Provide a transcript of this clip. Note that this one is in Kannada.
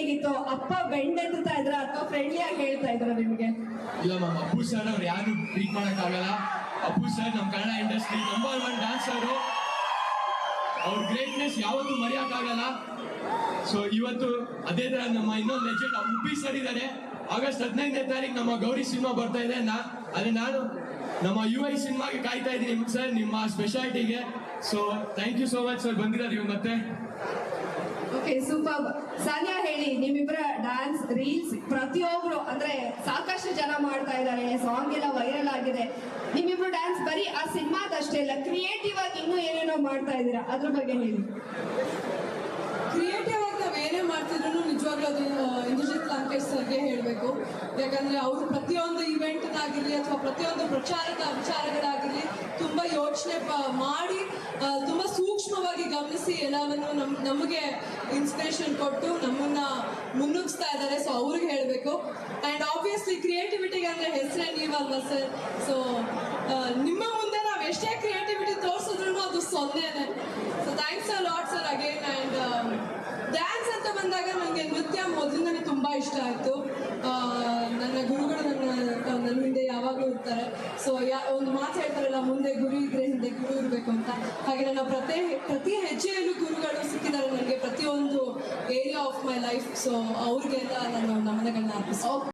ಹೇಗಿತ್ತು? ಅಪ್ಪ ಬೆಂಡೆತ್ತಾ ಇದ್ರ? ಅಥವಾ ಫ್ರೆಂಡ್ಲಿ ಆಗಿ ಹೇಳ್ತಾ ಇದ್ರ ನಿಮ್ಗೆ? ಇಲ್ಲ ಮ್ಯಾಮ್ ಅಪ್ಪು ಸರ್ ಅವ್ರು ಯಾರು ಟ್ರೀಟ್ ಆಗಲ್ಲ. ಅಪ್ಪು ಸರ್ ನಮ್ಮ ಕನ್ನಡ ಇಂಡಸ್ಟ್ರಿ ನಂಬರ್ ಒನ್ ಅವರು. ಅವ್ರ ಗ್ರೇಟ್ನೆಸ್ ಯಾವತ್ತೂ ಆಗಲ್ಲ. ಸೊ ಇವತ್ತು ಅದೇ ತರ ನಮ್ಮ ಇನ್ನೊಂದು ಲೆಜೆಂಡ್ ಉಪ್ಪಿ ಸರ್ ಇದ್ದಾರೆ ಆಗಸ್ಟ್ ಹದಿನೈದನೇ ತಾರೀಕು ನಮ್ಮ ಗೌರಿ ಸಿನಿಮಾ ಬರ್ತಾ ಇದೆ ನಾ ಅದೇ ನಾನು ನಮ್ಮ ಯು ಐ ಸಿನಿಮಾಗೆ ಕಾಯ್ತಾ ಇದ್ದೀನಿ ಸರ್ ನಿಮ್ಮ ಸ್ಪೆಷಾಲಿಟಿಗೆ so thank you so much sir ಬಂದಿರೋದು ಮತ್ತೆ. ಓಕೆ ಸೂಪರ್ ಸಾನ್ಯಾ ಹೇಳಿ ನಿಮ್ಮಿಬ್ಬರ ಡ್ಯಾನ್ಸ್ ರೀಲ್ಸ್ ಪ್ರತಿಯೊಬ್ರು, ಅಂದ್ರೆ ಸಾಕಷ್ಟು ಜನ ಮಾಡ್ತಾ ಇದ್ದಾರೆ ಸಾಂಗ್ ಎಲ್ಲ ವೈರಲ್ ಆಗಿದೆ. ನಿಮ್ಮಿಬ್ರು ಡ್ಯಾನ್ಸ್ ಬರೀ ಆ ಸಿನಿಮಾದಷ್ಟೇ ಇಲ್ಲ ಕ್ರಿಯೇಟಿವ್ ಆಗಿ ಇನ್ನೂ ಏನೇನೋ ಮಾಡ್ತಾ ಇದ್ದೀರಾ? ಅದ್ರ ಬಗ್ಗೆ ಹೇಳಿ. ಕ್ರಿಯೇಟಿವ್ ಆಗಿ ನಾವು ಏನೇ ಮಾಡ್ತಿದ್ರು ನಿಜವಾಗ್ಲೂ ಅದು ಇಂದ್ರಜಿತ್ ಲಾಂಕೇಶ್ ಸರ್ಗೆ ಹೇಳಬೇಕು. ಯಾಕಂದ್ರೆ ಅವರು ಪ್ರತಿಯೊಂದು ಇವೆಂಟ್ದಾಗಿರಲಿ ಅಥವಾ ಪ್ರತಿಯೊಂದು ಪ್ರಚಾರದ ವಿಚಾರಗಳಾಗಿರ್ಲಿ, ತುಂಬಾ ಯೋಚನೆ ಮಾಡಿ ತುಂಬ ಸೂಕ್ಷ್ಮವಾಗಿ ಗಮನಿಸಿ ಎಲ್ಲವನ್ನು ನಮ್, ನಮಗೆ ಇನ್ಸ್ಪಿರೇಷನ್ ಕೊಟ್ಟು ನಮ್ಮನ್ನ ಮುನ್ನುಗ್ಸ್ತಾ ಇದ್ದಾರೆ. ಸೊ ಅವ್ರಿಗೆ ಹೇಳಬೇಕು. ಆ್ಯಂಡ್ ಆಬ್ವಿಯಸ್ಲಿ ಕ್ರಿಯೇಟಿವಿಟಿಗೆ ಅಂದರೆ ಹೆಸರೇ ನೀವಲ್ವಾ ಸರ್ ಸೊ ನಿಮ್ಮ ಮುಂದೆ ನಾವು ಎಷ್ಟೇ ಕ್ರಿಯೇಟಿವಿಟಿ ತೋರಿಸಿದ್ರು ಅದು ಸೊನ್ನೆನೆ. So thanks a lot sir again and dance ಅಂತ ಬಂದಾಗ ನನಗೆ ನೃತ್ಯ ಮೊದಲಿಂದನೇ ತುಂಬ ಇಷ್ಟ ಆಯಿತು ನನ್ನ ಗುರುಗಳು ನನ್ನ ನನ್ನ ಹಿಂದೆ ಯಾವಾಗಲೂ ಇರ್ತಾರೆ ಸೊ ಯಾ, ಒಂದು ಮಾತು ಹೇಳ್ತಾರಲ್ಲ, ಮುಂದೆ ಗುರು ಇದ್ರೆ ಹಿಂದೆ ಗುರು ಇರಬೇಕು ಅಂತ. ಹಾಗೆ ನನ್ನ ಪ್ರತಿ ಪ್ರತಿ ಹೆಜ್ಜೆಯಲ್ಲೂ ಗುರುಗಳು ಸಿಕ್ಕಿದ್ದಾರೆ ನನಗೆ ಪ್ರತಿಯೊಂದು area of my life so ಅವ್ರಿಗೆಲ್ಲ ನಾನು ನಮನಗಳನ್ನ ಅರ್ಪಿಸ್ತೀನಿ.